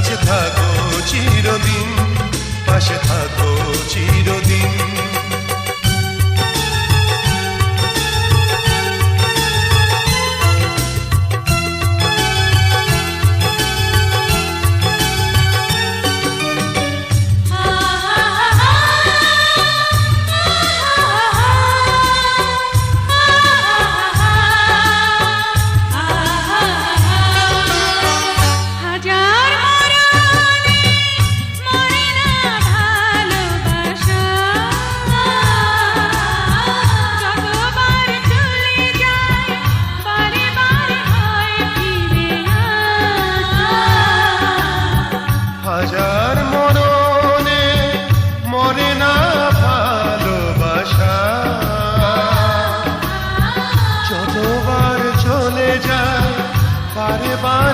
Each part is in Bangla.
কাছে থাকো চিরদিন পাশে থাকো চিরদিন।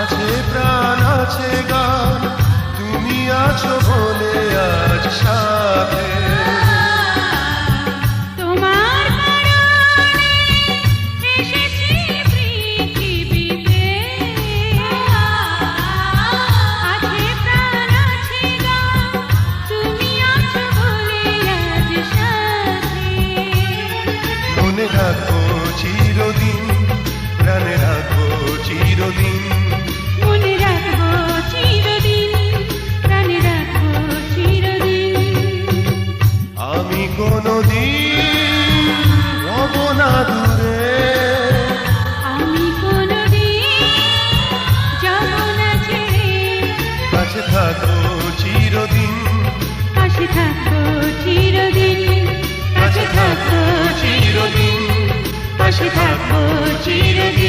আছে প্রাণ আছে গান তুমি আছো বলে আজ সাথে। থাকব চিরদিন প্রাণে রাখব চিরদিন। মনে রাখব চিরদিন আমি কোনদিন হব আমি কোনদিন যাব না থাকব চিরদিন।